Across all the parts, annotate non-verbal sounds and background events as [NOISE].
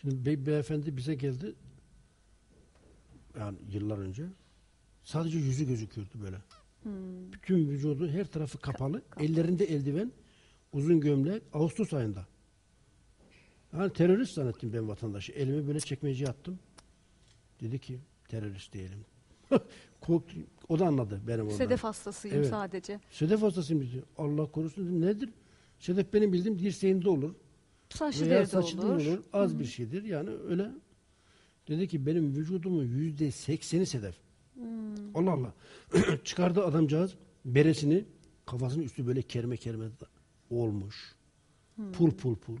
Şimdi bey, beyefendi bize geldi. Yani yıllar önce. Sadece yüzü gözüküyordu böyle. Hmm. Bütün vücudu her tarafı kapalı. kapalı. Ellerinde eldiven. Uzun gömlek. Ağustos ayında. Yani terörist zannettim ben vatandaşı. Elimi böyle çekmeceye attım. Dedi ki terörist diyelim. [LAUGHS] Korktu. O da anladı benim oradan. Sedef hastasıyım Evet. sadece. Sedef hastasıyım dedi. Allah korusun dedim. Nedir? Sedef benim bildiğim dirseğinde olur. Saçlı Veya saçlı olur. olur. Az bir şeydir. Yani öyle. Dedi ki benim vücudumun yüzde sekseni sedef. Hmm. Allah Allah. [CLEARS THROAT] Çıkardı adamcağız beresini kafasının üstü böyle kerme kerme olmuş. Hmm. Pul pul pul.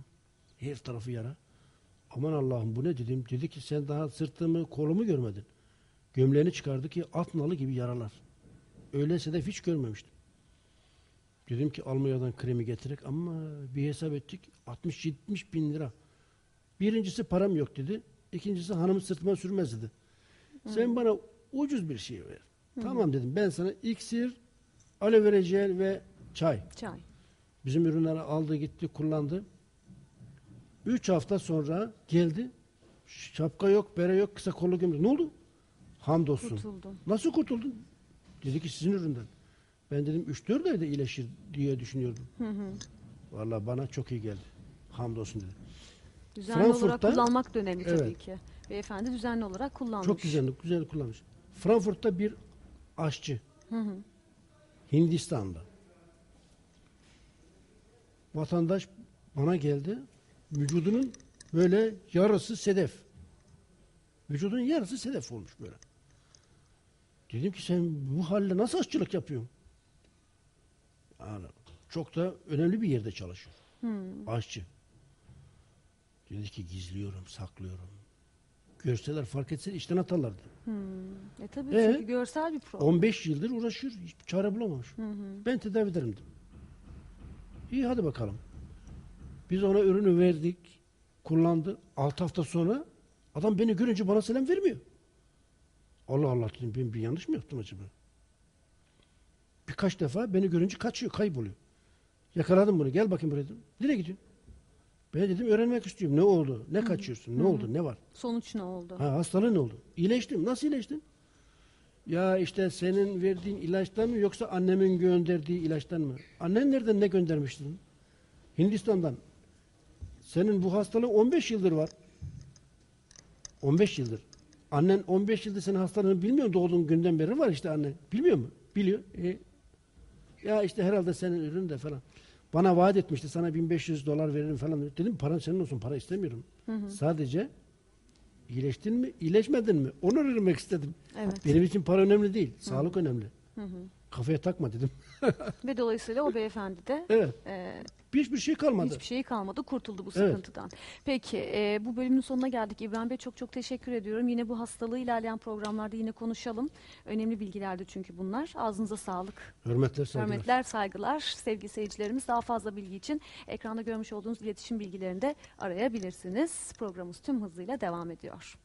Her tarafı yara. Aman Allah'ım bu ne dedim. Dedi ki sen daha sırtımı kolumu görmedin. Gömleğini çıkardı ki at nalı gibi yaralar. Öyle sedef hiç görmemiştim. Dedim ki Almanya'dan kremi getirerek ama bir hesap ettik 60-70 bin lira. Birincisi param yok dedi. İkincisi hanımı sırtıma sürmez dedi. Sen bana ucuz bir şey ver. Tamam dedim ben sana iksir, aloe vera jel ve çay. Çay. Bizim ürünleri aldı gitti kullandı. Üç hafta sonra geldi. Şapka yok, bere yok, kısa kollu gömlek. Ne oldu? Hamdolsun. Kurtuldum. Nasıl kurtuldun? Dedi ki sizin üründen. Ben dedim 3-4 ayda iyileşir diye düşünüyordum. Hı hı. Vallahi bana çok iyi geldi. Hamdolsun dedi. Düzenli olarak kullanmak da önemli tabii Evet. ki. Beyefendi düzenli olarak kullanmış. Çok güzel, güzel kullanmış. Frankfurt'ta bir aşçı. Hı hı. Hindistan'da. Vatandaş bana geldi. Vücudunun böyle yarısı sedef. Vücudunun yarısı sedef olmuş böyle. Dedim ki sen bu halle nasıl aşçılık yapıyorsun? Yani çok da önemli bir yerde çalışıyor. Hmm. Aşçı. Dedi ki gizliyorum, saklıyorum. Görseler fark etse işten atarlardı. Hmm. E tabii Ee? çünkü görsel bir problem. 15 yıldır uğraşıyor. Çare bulamamış. Hı hı. Ben tedavi ederim dedim. İyi hadi bakalım. Biz ona ürünü verdik. Kullandı. 6 hafta sonra adam beni görünce bana selam vermiyor. Allah Allah dedim ben bir yanlış mı yaptım acaba? Birkaç defa beni görünce kaçıyor, kayboluyor. Yakaladım bunu. Gel bakayım buraya dedim. Nereye gidiyorsun? Ben dedim öğrenmek istiyorum. Ne oldu? Ne kaçıyorsun? Ne oldu? Ne var? Sonuç ne oldu? Ha, hastalığı ne oldu? İyileştim. Nasıl iyileştin? Ya işte senin verdiğin ilaçtan mı yoksa annemin gönderdiği ilaçtan mı? Annen nereden ne göndermiştin? Hindistan'dan. Senin bu hastalığın 15 yıldır var. 15 yıldır. Annen 15 yıldır senin hastalığını bilmiyor? Doğduğun günden beri var işte annen. Bilmiyor mu? Biliyor. E, ya işte herhalde senin ürün de falan. Bana vaat etmişti sana 1500 dolar veririm falan. Dedim paran senin olsun para istemiyorum. Sadece iyileştin mi iyileşmedin mi onu öğrenmek istedim. Evet. Benim için para önemli değil. Sağlık önemli. Hı hı. Kafaya takma dedim. [LAUGHS] Ve dolayısıyla o beyefendi de Evet. e, Hiçbir şey kalmadı. hiçbir şey kalmadı, kurtuldu bu Evet. sıkıntıdan. Peki, e, bu bölümün sonuna geldik. İbrahim Bey çok çok teşekkür ediyorum. Yine bu hastalığı ilerleyen programlarda yine konuşalım. Önemli bilgilerdi çünkü bunlar. Ağzınıza sağlık. Hürmetler saygılar. Hürmetler, saygılar. Sevgili seyircilerimiz daha fazla bilgi için ekranda görmüş olduğunuz iletişim bilgilerini de arayabilirsiniz. Programımız tüm hızıyla devam ediyor.